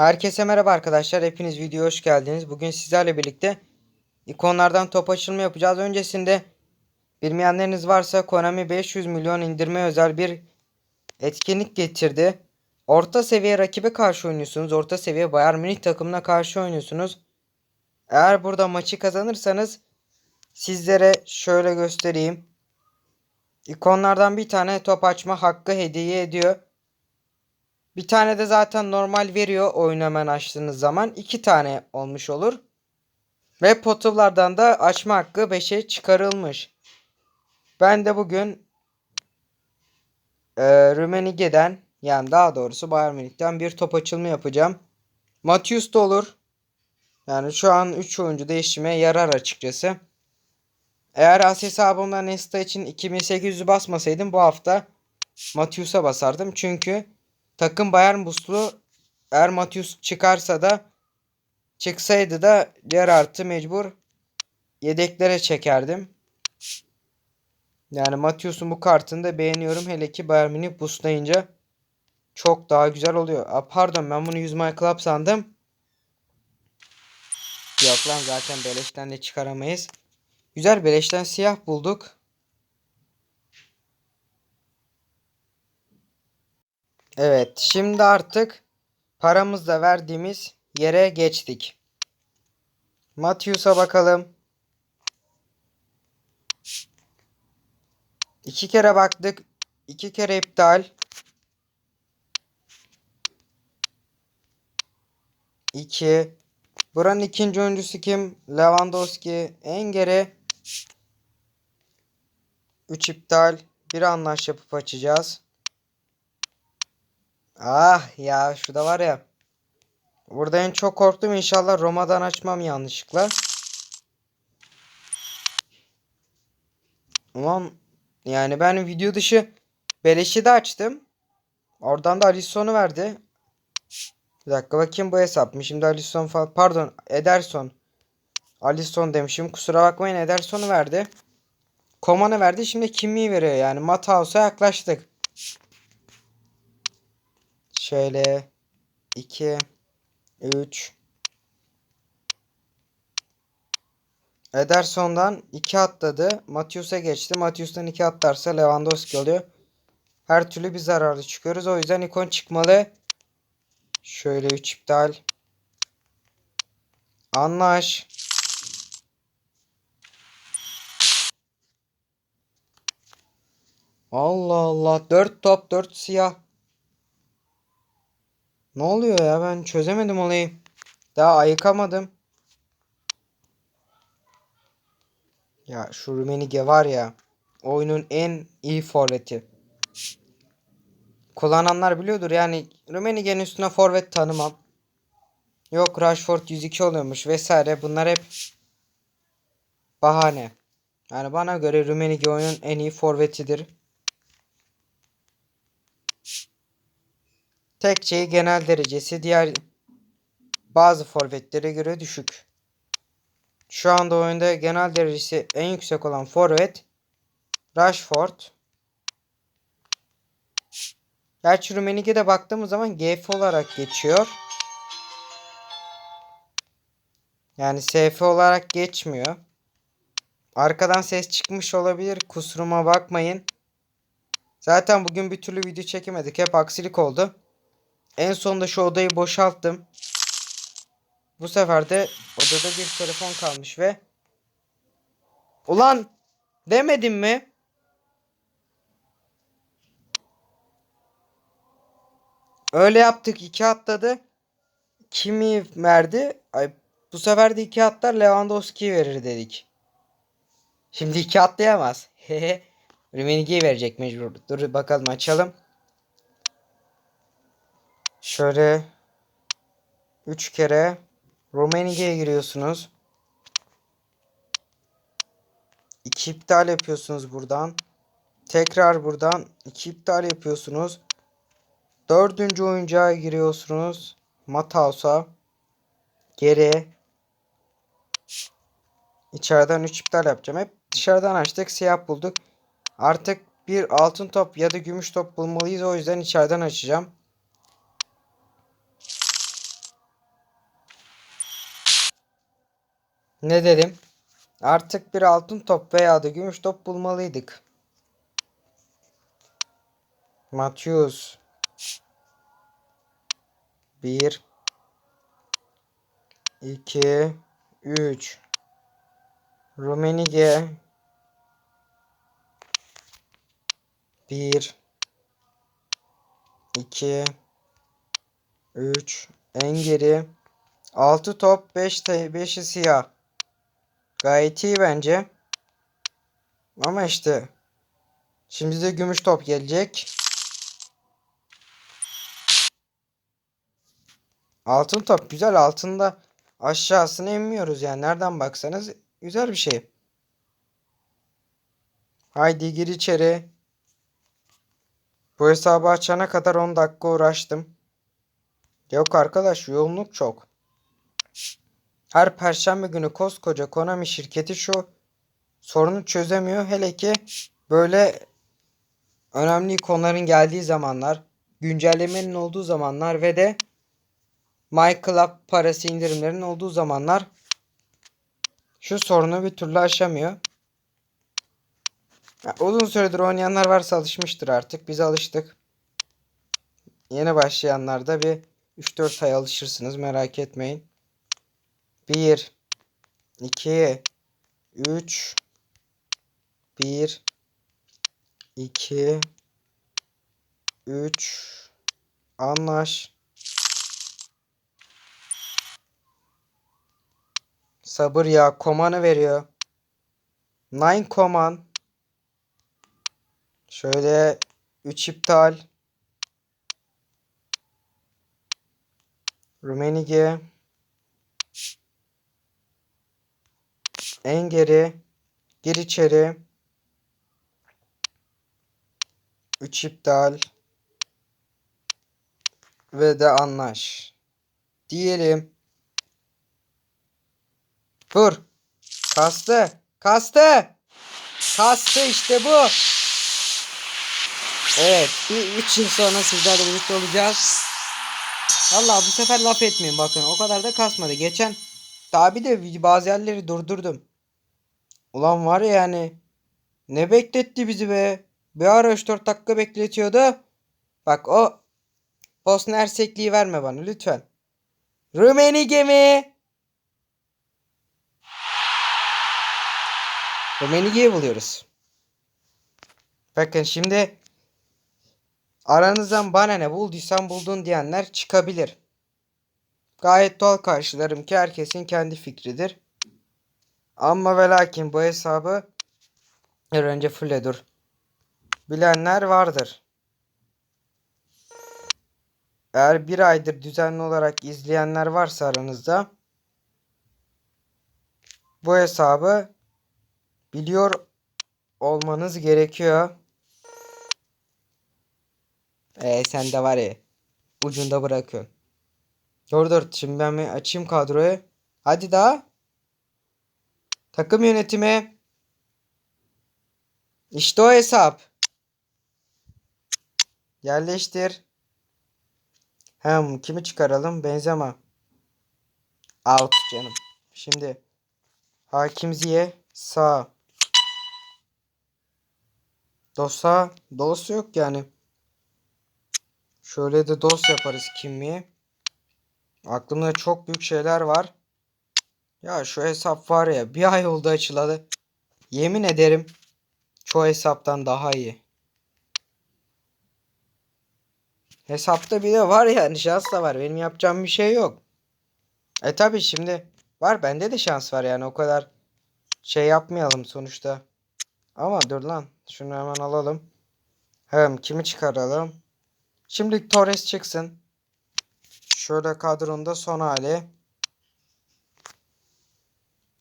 Herkese merhaba arkadaşlar. Hepiniz videoya hoş geldiniz. Bugün sizlerle birlikte ikonlardan top açılımı yapacağız. Öncesinde bilmeyenleriniz varsa Konami 500 milyon indirme özel bir etkinlik getirdi. Orta seviye rakibe karşı oynuyorsunuz. Orta seviye Bayern Münih takımına karşı oynuyorsunuz. Eğer burada maçı kazanırsanız sizlere şöyle göstereyim. İkonlardan bir tane top açma hakkı hediye ediyor. Bir tane de zaten normal veriyor oyun hemen açtığınız zaman. iki tane olmuş olur. Ve potuvlardan da açma hakkı 5'e çıkarılmış. Ben de bugün e, Rumenige'den yani daha doğrusu Bayern Münih'ten bir top açılımı yapacağım. Matius da olur. Yani şu an 3 oyuncu değişime yarar açıkçası. Eğer as hesabımdan Nesta için 2800'ü basmasaydım bu hafta Matius'a basardım. Çünkü takım Bayern Buslu eğer Matius çıkarsa da çıksaydı da Gerard'ı mecbur yedeklere çekerdim. Yani Matius'un bu kartını da beğeniyorum. Hele ki Bayern Münih boostlayınca çok daha güzel oluyor. Aa, pardon ben bunu 100 My Club sandım. Yok lan zaten beleşten de çıkaramayız. Güzel beleşten siyah bulduk. Evet şimdi artık paramızla verdiğimiz yere geçtik. Matius'a bakalım. İki kere baktık. iki kere iptal. İki. Buranın ikinci oyuncusu kim? Lewandowski. Engere. Üç iptal. Bir anlaş yapıp açacağız. Ah ya şurada var ya. Burada en çok korktum inşallah Roma'dan açmam yanlışlıkla. Ulan yani ben video dışı beleşi de açtım. Oradan da Alisson'u verdi. Bir dakika bakayım bu hesap mı? Şimdi Alisson falan pardon Ederson. Alisson demişim kusura bakmayın Ederson'u verdi. Koman'ı verdi şimdi kimliği veriyor yani Matthaus'a yaklaştık. Şöyle 2 3 Ederson'dan 2 atladı. Matius'a geçti. Matius'tan 2 atlarsa Lewandowski oluyor. Her türlü bir zararlı çıkıyoruz. O yüzden ikon çıkmalı. Şöyle 3 iptal. Anlaş. Allah Allah. 4 top 4 siyah. Ne oluyor ya ben çözemedim olayı. Daha ayıkamadım. Ya şu Rumenige var ya. Oyunun en iyi forveti. Kullananlar biliyordur yani Rumenige'nin üstüne forvet tanımam. Yok Rashford 102 oluyormuş vesaire bunlar hep bahane. Yani bana göre Rumenige oyunun en iyi forvetidir. Tek şey genel derecesi diğer bazı forvetlere göre düşük. Şu anda oyunda genel derecesi en yüksek olan forvet Rashford. Gerçi Rumenige'de baktığımız zaman GF olarak geçiyor. Yani SF olarak geçmiyor. Arkadan ses çıkmış olabilir. Kusuruma bakmayın. Zaten bugün bir türlü video çekemedik. Hep aksilik oldu. En sonunda şu odayı boşalttım. Bu sefer de odada bir telefon kalmış ve Ulan demedim mi? Öyle yaptık iki atladı. Kimi verdi? Ay bu sefer de iki atlar Lewandowski verir dedik. Şimdi iki atlayamaz. Hehe. Rumenige'yi verecek mecbur. Dur bakalım açalım. Şöyle 3 kere Rumenige'ye giriyorsunuz. 2 iptal yapıyorsunuz buradan. Tekrar buradan 2 iptal yapıyorsunuz. Dördüncü oyuncağa giriyorsunuz. Matthaus'a. Geri. İçeriden 3 iptal yapacağım. Hep dışarıdan açtık. Siyah bulduk. Artık bir altın top ya da gümüş top bulmalıyız. O yüzden içeriden açacağım. Ne dedim? Artık bir altın top veya da gümüş top bulmalıydık. Matius. 1 2 3 Rumenige 1 2 3 en geri 6 top 5 5'i siyah. Gayet iyi bence. Ama işte şimdi de gümüş top gelecek. Altın top güzel altında aşağısını emmiyoruz yani nereden baksanız güzel bir şey. Haydi gir içeri. Bu hesabı açana kadar 10 dakika uğraştım. Yok arkadaş yoğunluk çok. Her perşembe günü koskoca Konami şirketi şu sorunu çözemiyor. Hele ki böyle önemli konuların geldiği zamanlar, güncellemenin olduğu zamanlar ve de My Club parası indirimlerinin olduğu zamanlar şu sorunu bir türlü aşamıyor. Ya, uzun süredir oynayanlar varsa alışmıştır artık. Biz alıştık. Yeni başlayanlar da bir 3-4 ay alışırsınız merak etmeyin. 1 2 3 1 2 3 Anlaş. Sabır ya komanı veriyor. Nine koman. Şöyle 3 iptal. Rumenige. En geri. Gir içeri. 3 iptal. Ve de anlaş. Diyelim. Vur. Kastı. Kastı. Kastı işte bu. Evet. Bir 3 yıl sonra sizlerle birlikte olacağız. Valla bu sefer laf etmeyin bakın. O kadar da kasmadı. Geçen daha bir de bazı yerleri durdurdum. Ulan var ya yani. Ne bekletti bizi be. Bir ara 3-4 dakika bekletiyordu. Bak o Bosna Hersekliği verme bana lütfen. Rumeni gemi. Rumenige'yi buluyoruz. Bakın şimdi aranızdan bana ne bulduysan buldun diyenler çıkabilir. Gayet doğal karşılarım ki herkesin kendi fikridir. Ama ve lakin bu hesabı önce fulle dur. Bilenler vardır. Eğer bir aydır düzenli olarak izleyenler varsa aranızda bu hesabı biliyor olmanız gerekiyor. Ee sen de var ya ucunda bırakıyorsun. Dur dur şimdi ben açayım kadroyu. Hadi daha. Takım yönetimi. İşte o hesap. Yerleştir. Hem kimi çıkaralım? Benzema. Out canım. Şimdi Hakim Ziye sağ. Dosa dos yok yani. Şöyle de dos yaparız kimliği. Aklımda çok büyük şeyler var. Ya şu hesap var ya bir ay oldu açıladı. Yemin ederim çoğu hesaptan daha iyi. Hesapta bir de var yani şans da var. Benim yapacağım bir şey yok. E tabi şimdi var bende de şans var yani o kadar şey yapmayalım sonuçta. Ama dur lan şunu hemen alalım. Hem kimi çıkaralım? Şimdi Torres çıksın. Şöyle kadronda son hali.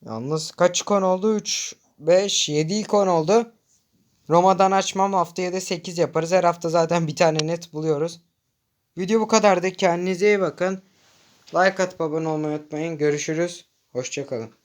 Yalnız kaç ikon oldu? 3, 5, 7 ikon oldu. Roma'dan açmam haftaya da 8 yaparız. Her hafta zaten bir tane net buluyoruz. Video bu kadardı. Kendinize iyi bakın. Like atıp abone olmayı unutmayın. Görüşürüz. Hoşçakalın.